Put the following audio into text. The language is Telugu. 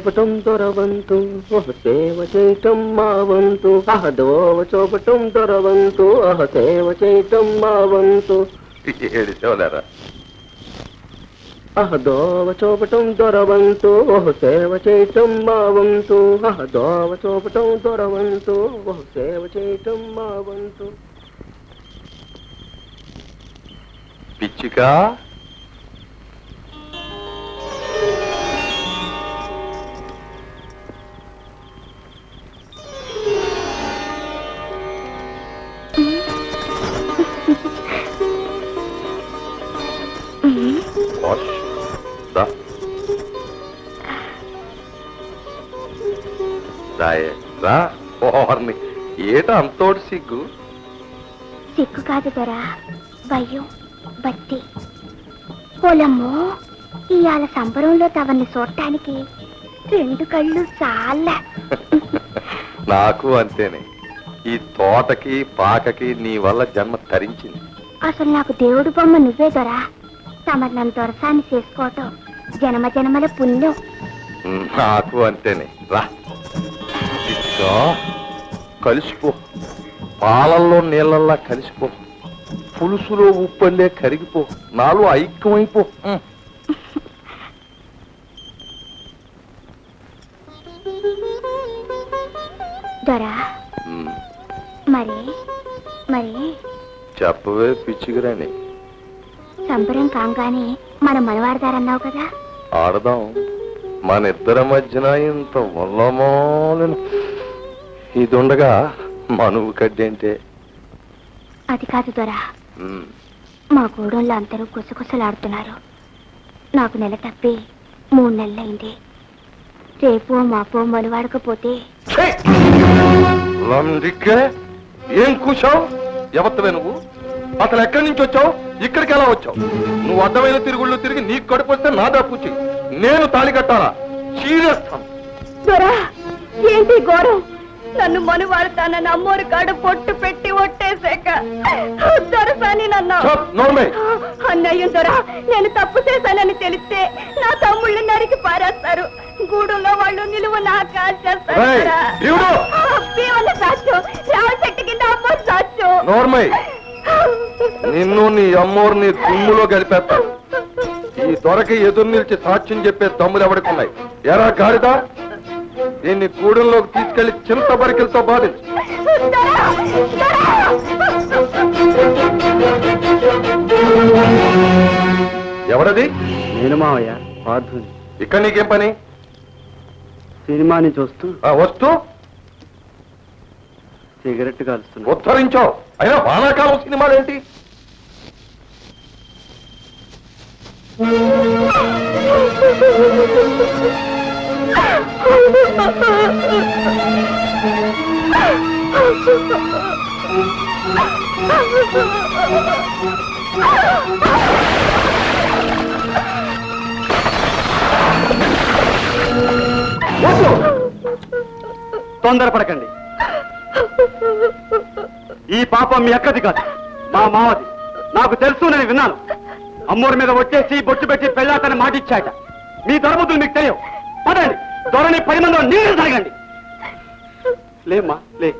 చూపటం దొరవంతు ఓహ సేవ చేయటం మా వంతు అహ దోవ చూపటం దొరవంతు అహ సేవ చేయటం మా వంతు ఏడిసేవలేరా అహ దోవ చూపటం దొరవంతు ఓహ సేవ చేయటం మా వంతు అహ దోవ చూపటం దొరవంతు ఓహ సేవ చేయటం మా వంతు పిచ్చిక? రాయే రా ఓర్ని. ఏట అంతోటి సిగ్గు? సిగ్గు కాదు దొరా. భయం బట్టి పొలమ్మో ఇవాళ సంబరంలో తవన్ని చూడటానికి రెండు కళ్ళు చాలా. నాకు అంతేనే. ఈ తోటకి పాకకి నీ వల్ల జన్మ తరించింది. అసలు నాకు దేవుడు బొమ్మ నువ్వే దొరా. తమరు నన్ను దొరసాన్ని చేసుకోవటం జన్మ జన్మల పుణ్యం. నాకు అంతేనే. రా. ఇదిగో, కలిసిపో పాలల్లో నీళ్ళల్లా కలిసిపో పులుసులో ఉప్పల్లే కరిగిపో. నాలో ఐక్యమైపో. దొరా. మరి మరి. చెప్పవే పిచ్చిగిరాని. సంబరం కాగానే మన మనవాడదారన్నావు కదా. ఆడదాం. మన ఇద్దరి మధ్యన ఇంత వల్లమాలిన ఇదుండగా మనువు కడ్డేంటే? అది కాదు దొరా. ఉం. మా గూడెంలో అందరూ గుసగుసలాడుతున్నారు. నాకు నెల తప్పి మూడు నెలలైంది. రేపు మాపో మనువాడకపోతే. ఏం కూసావు ఎవత్తవే నువ్వు? అసలు ఎక్కడి నుంచి వచ్చావు? ఇక్కడికి ఎలా వచ్చావు? నువ్వు అడ్డమైన తిరుగుళ్ళు తిరిగి నీకు కడుపు వస్తే నా దాపుచ్చి నేను తాళి కట్టాలా? దొరా ఏంటి ఘోరం? నన్ను మనువాడతానని అమ్మోరు కాడు పొట్టు పెట్టి ఒట్టేశాక. దొరసాని నన్ను. అన్నయ్య దొరా నేను తప్పు చేశానని తెలిస్తే నా తమ్ముళ్ళు నరికి పారేస్తారు. గూడెంలో వాళ్ళు నిలువ నా కాల్చేస్తారు రేయ్, దొరా. దేవుడు! భీమన్న సాచ్చు రావ చెట్టు కింద అమ్మ సాచ్చు నోర్మై. నిన్ను నీ అమ్మోరిని దుమ్ములో గడిపేస్తా ఈ దొరకి ఎదురు నిలిచి సాక్ష్యం చెప్పే తమ్ములు ఎవడికున్నాయి ఎరా గాడిదా? దీన్ని గూడెంలోకి తీసుకెళ్ళి చింత బరికిలతో బాధించు. దొరా! ఎవడది నేను మావయ్య పార్థుని. ఇక్కడ నీకేం పని? సినిమాని చూస్తూ ఆ, వస్తూ? సిగరెట్ కాలుస్తున్నా. ఉద్ధరించావు అయినా వానాకాలం సినిమాలేంటి తొందరపడకండి. ఈ పాపం మీ అక్కది కాదు మా మావది నాకు తెలుసు నేను విన్నాను. అమ్మోరి మీద వచ్చేసి బొట్టు పెట్టి పెళ్ళాతని మాటిచ్చాట మీ దొరబుద్ధులు మీకు తెలియవు. పదండి. ధోరణి పది మందిలో నీరు తాగండి లేమ్మా లే.